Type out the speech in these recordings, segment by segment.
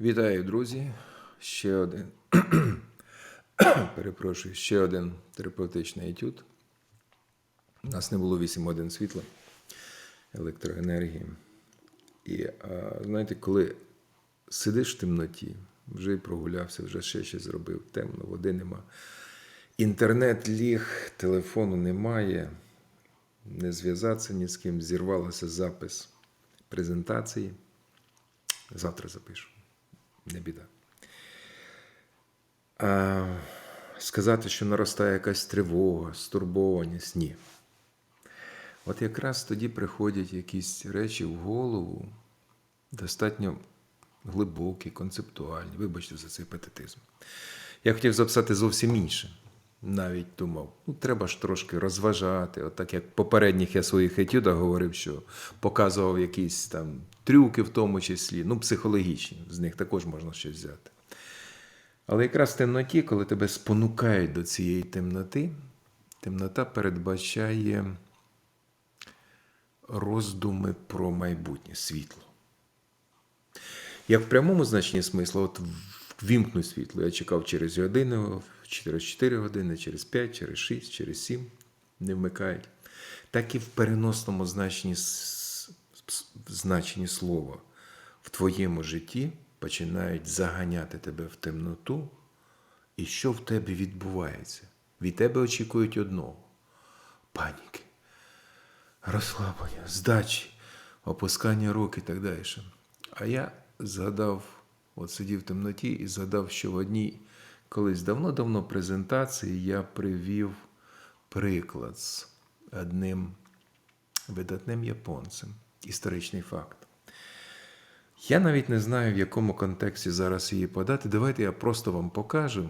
Вітаю, друзі! Ще один. Перепрошую, ще один терапевтичний етюд. У нас не було 8 годин світла, електроенергії. І а, знаєте, коли сидиш в темноті, вже й прогулявся, вже ще щось зробив, темно, води нема. Інтернет ліг, телефону немає, не зв'язатися ні з ким, зірвалося запис презентації. Завтра запишу. Не біда. А сказати, що наростає якась тривога, стурбованість ні. От якраз тоді приходять якісь речі в голову, достатньо глибокі, концептуальні. Вибачте за цей патетизм. Я хотів записати зовсім інше. Навіть думав, ну треба ж трошки розважати. От так як в попередніх я своїх етюдах говорив, що показував якісь там трюки, в тому числі, ну, психологічні, з них також можна щось взяти. Але якраз в темноті, коли тебе спонукають до цієї темноти, темнота передбачає роздуми про майбутнє світло. Як в прямому значенні смислу, от вімкнуть світло. Я чекав через годину, через 4 години, через 5, через 6, через 7 не вмикають. Так і в переносному значенні, значенні слова в твоєму житті починають заганяти тебе в темноту. І що в тебе відбувається? Від тебе очікують одного паніки, розслаблення, здачі, опускання рук і так далі. А я згадав, от сидів в темноті і згадав, що в одній колись давно-давно презентації я привів приклад з одним видатним японцем, історичний факт. Я навіть не знаю, в якому контексті зараз її подати. Давайте я просто вам покажу,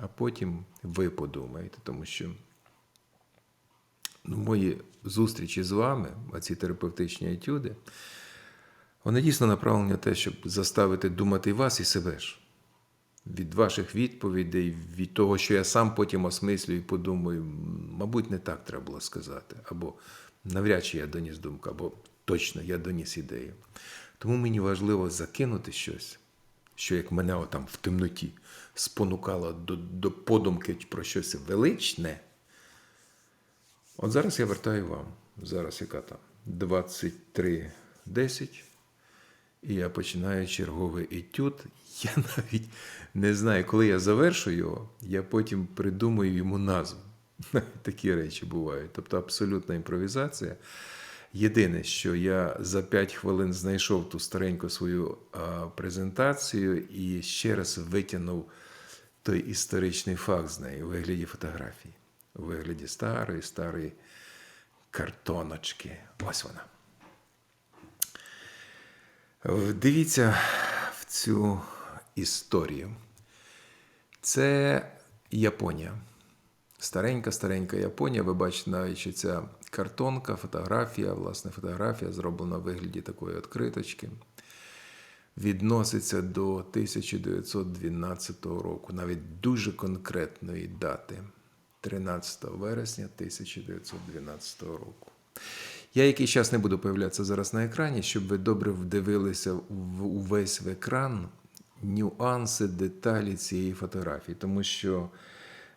а потім ви подумаєте, тому що ну, мої зустрічі з вами, оці терапевтичні етюди, вони дійсно направлені на те, щоб заставити думати вас, і себе ж. Від ваших відповідей, від того, що я сам потім осмислюю і подумаю, мабуть, не так треба було сказати. Або навряд чи я доніс думку, або точно я доніс ідею. Тому мені важливо закинути щось, що як мене отам в темноті спонукало до, до подумки про щось величне. От зараз я вертаю вам. Зараз яка там? 23.10. І я починаю черговий етюд. Я навіть не знаю, коли я завершу його, я потім придумаю йому назву. Такі речі бувають. Тобто абсолютна імпровізація. Єдине, що я за 5 хвилин знайшов ту стареньку свою презентацію і ще раз витягнув той історичний факт з неї у вигляді фотографії, у вигляді старої, старої картоночки. Ось вона. Дивіться в цю історію. Це Японія. Старенька-старенька Японія. Ви бачите, навіть ця картонка, фотографія, власне, фотографія зроблена в вигляді такої відкриточки. Відноситься до 1912 року, навіть дуже конкретної дати 13 вересня 1912 року. Я якийсь час не буду появлятися зараз на екрані, щоб ви добре вдивилися в увесь в екран нюанси, деталі цієї фотографії, тому що.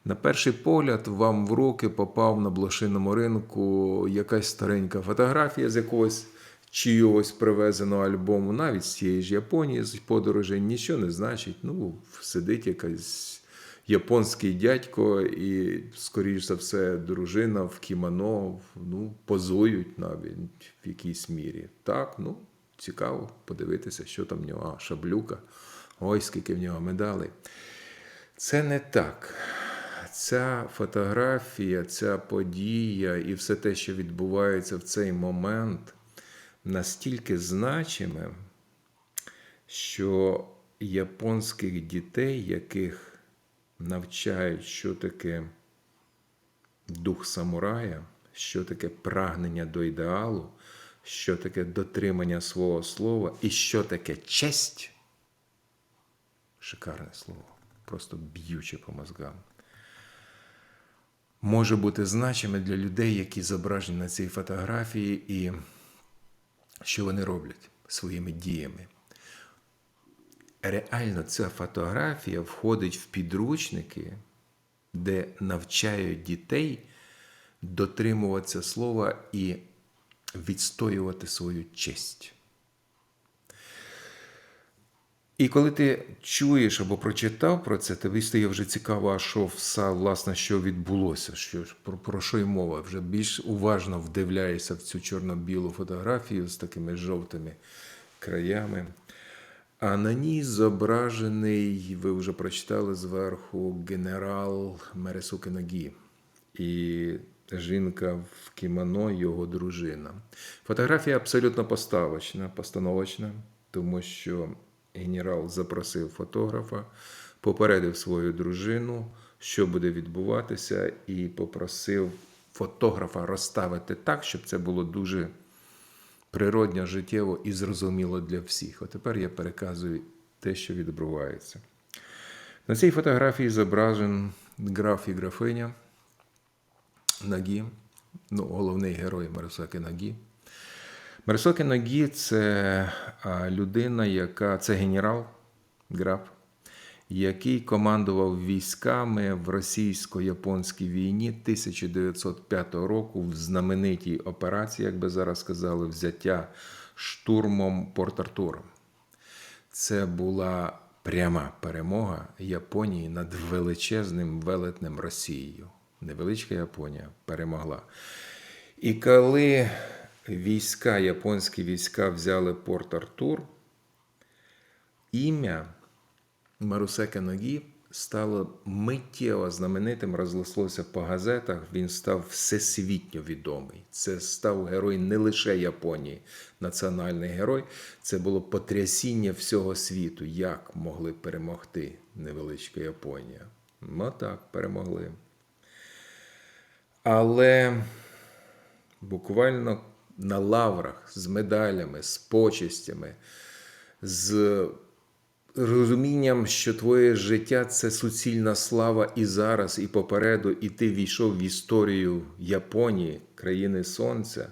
На перший погляд, вам в руки попав на блошиному ринку якась старенька фотографія з якогось чийогось привезеного альбому, навіть з цієї ж Японії, з подорожей, нічого не значить. Ну, сидить якийсь японський дядько, і, скоріш за все, дружина в кімоно, ну, позують навіть в якійсь мірі. Так, ну, цікаво подивитися, що там в нього. А, шаблюка. Ой, скільки в нього медалей. Це не так ця фотографія, ця подія і все те, що відбувається в цей момент, настільки значиме, що японських дітей, яких навчають, що таке дух самурая, що таке прагнення до ідеалу, що таке дотримання свого слова і що таке честь. Шикарне слово, просто б'юче по мозгам може бути значиме для людей, які зображені на цій фотографії, і що вони роблять своїми діями. Реально ця фотографія входить в підручники, де навчають дітей дотримуватися слова і відстоювати свою честь. І коли ти чуєш або прочитав про це, тобі стає вже цікаво, а що все, власне, що відбулося, що, про, про що й мова. Вже більш уважно вдивляєшся в цю чорно-білу фотографію з такими жовтими краями. А на ній зображений, ви вже прочитали зверху, генерал Мересуки Нагі. І жінка в кімоно, його дружина. Фотографія абсолютно поставочна, постановочна, тому що генерал запросив фотографа, попередив свою дружину, що буде відбуватися, і попросив фотографа розставити так, щоб це було дуже природньо, життєво і зрозуміло для всіх. От тепер я переказую те, що відбувається. На цій фотографії зображен граф і графиня Нагі, ну, головний герой Марисаки Нагі. Марисоки Нагі це людина, яка це генерал, граф, який командував військами в російсько-японській війні 1905 року в знаменитій операції, як би зараз сказали, взяття штурмом Порт-Артура. Це була пряма перемога Японії над величезним велетнем Росією. Невеличка Японія перемогла. І коли війська, японські війська взяли Порт Артур, ім'я Марусека Нагі стало миттєво знаменитим, розлослося по газетах. Він став всесвітньо відомий. Це став герой не лише Японії, національний герой. Це було потрясіння всього світу. Як могли перемогти невеличка Японія? Ну так, перемогли. Але буквально на лаврах з медалями, з почестями, з розумінням, що твоє життя це суцільна слава і зараз, і попереду, і ти війшов в історію Японії, країни Сонця,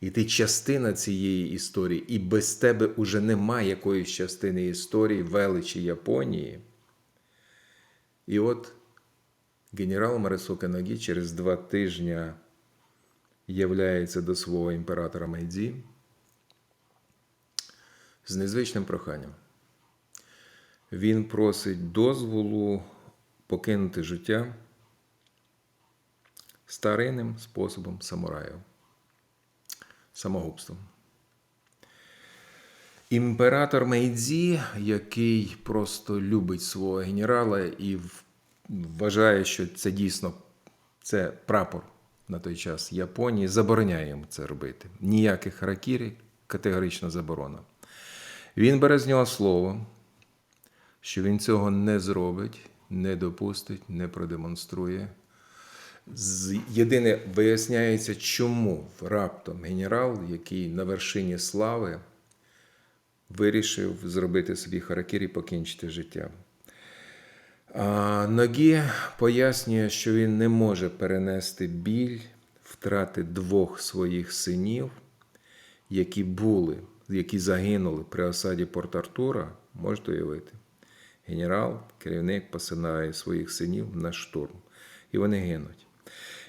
і ти частина цієї історії, і без тебе уже немає якоїсь частини історії величі Японії. І от генерал Марисока Нагі через два тижні являється до свого імператора Майдзі з незвичним проханням. Він просить дозволу покинути життя старинним способом самураїв, самогубством. Імператор Мейдзі, який просто любить свого генерала і вважає, що це дійсно це прапор на той час Японії, забороняє йому це робити. Ніяких харакірі, категорична заборона. Він бере з нього слово, що він цього не зробить, не допустить, не продемонструє. Єдине виясняється, чому раптом генерал, який на вершині слави, вирішив зробити собі харакір і покінчити життя. Ногі пояснює, що він не може перенести біль втрати двох своїх синів, які були, які загинули при осаді Порт-Артура. Можете уявити? Генерал, керівник посинає своїх синів на штурм, і вони гинуть.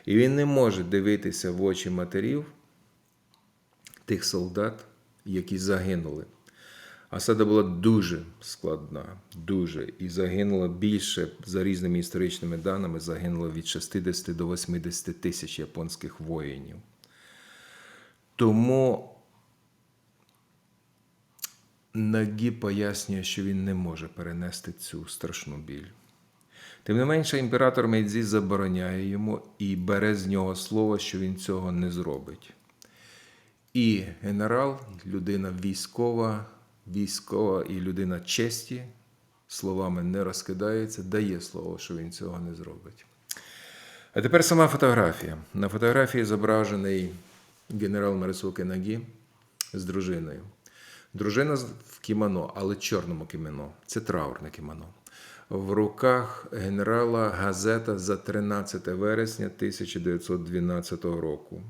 І він не може дивитися в очі матерів тих солдат, які загинули. Осада була дуже складна, дуже, і загинуло більше за різними історичними даними, загинуло від 60 до 80 тисяч японських воїнів. Тому Нагі пояснює, що він не може перенести цю страшну біль. Тим не менше, імператор Мейдзі забороняє йому і бере з нього слово, що він цього не зробить. І генерал, людина військова, військова і людина честі, словами не розкидається, дає слово, що він цього не зробить. А тепер сама фотографія. На фотографії зображений генерал Марисуки Нагі з дружиною. Дружина в кімоно, але чорному кімоно. Це траурне кімоно. В руках генерала газета за 13 вересня 1912 року.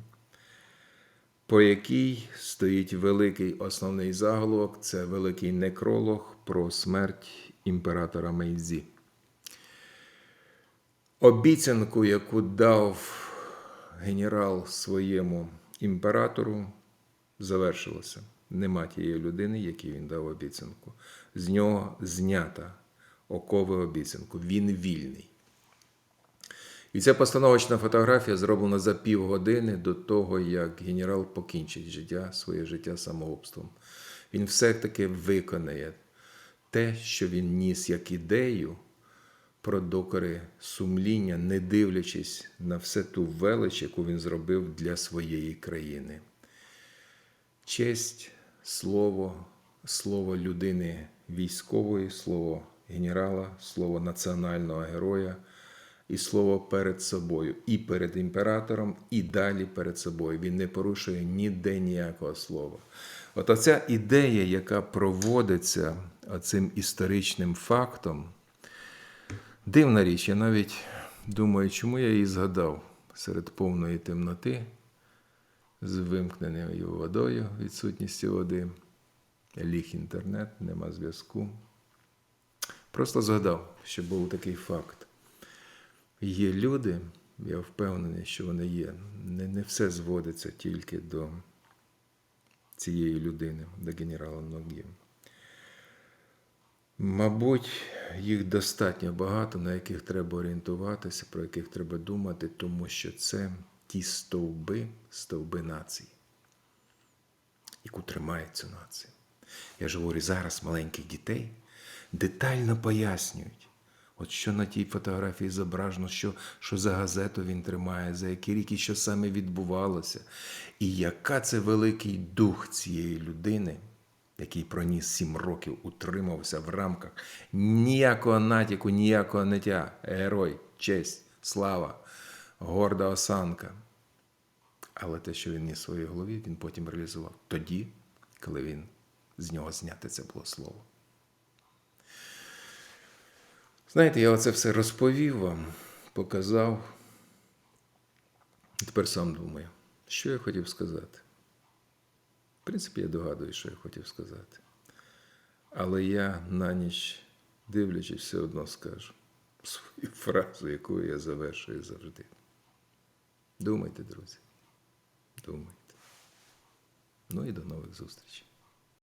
по якій стоїть великий основний заголовок це великий некролог про смерть імператора Мейзі. Обіцянку, яку дав генерал своєму імператору, завершилося. Нема тієї людини, якій він дав обіцянку. З нього знята окови обіцянку. Він вільний. І ця постановочна фотографія зроблена за півгодини до того, як генерал покінчить життя, своє життя самогубством. Він все-таки виконає те, що він ніс як ідею про докори сумління, не дивлячись на все ту велич, яку він зробив для своєї країни. Честь, слово, слово людини військової, слово генерала, слово національного героя і слово перед собою, і перед імператором, і далі перед собою. Він не порушує ніде ніякого слова. От оця ідея, яка проводиться оцим історичним фактом, дивна річ, я навіть думаю, чому я її згадав серед повної темноти, з вимкненою водою, відсутністю води, ліг інтернет, нема зв'язку. Просто згадав, що був такий факт. Є люди, я впевнений, що вони є. Не, не все зводиться тільки до цієї людини, до генерала Ногі. Мабуть, їх достатньо багато, на яких треба орієнтуватися, про яких треба думати, тому що це ті стовби, стовби нації, яку тримає цю націю. Я ж говорю зараз маленьких дітей детально пояснюють, от що на тій фотографії зображено, що, що за газету він тримає, за який рік і що саме відбувалося, і яка це великий дух цієї людини, який проніс сім років, утримався в рамках ніякого натяку, ніякого ниття. Герой, честь, слава, горда осанка. Але те, що він ніс в своїй голові, він потім реалізував тоді, коли він з нього зняти це було слово. Знаєте, я оце все розповів вам, показав. Тепер сам думаю, що я хотів сказати. В принципі, я догадую, що я хотів сказати. Але я на ніч, дивлячись, все одно скажу свою фразу, яку я завершую завжди. Думайте, друзі. Думайте. Ну і до нових зустрічей.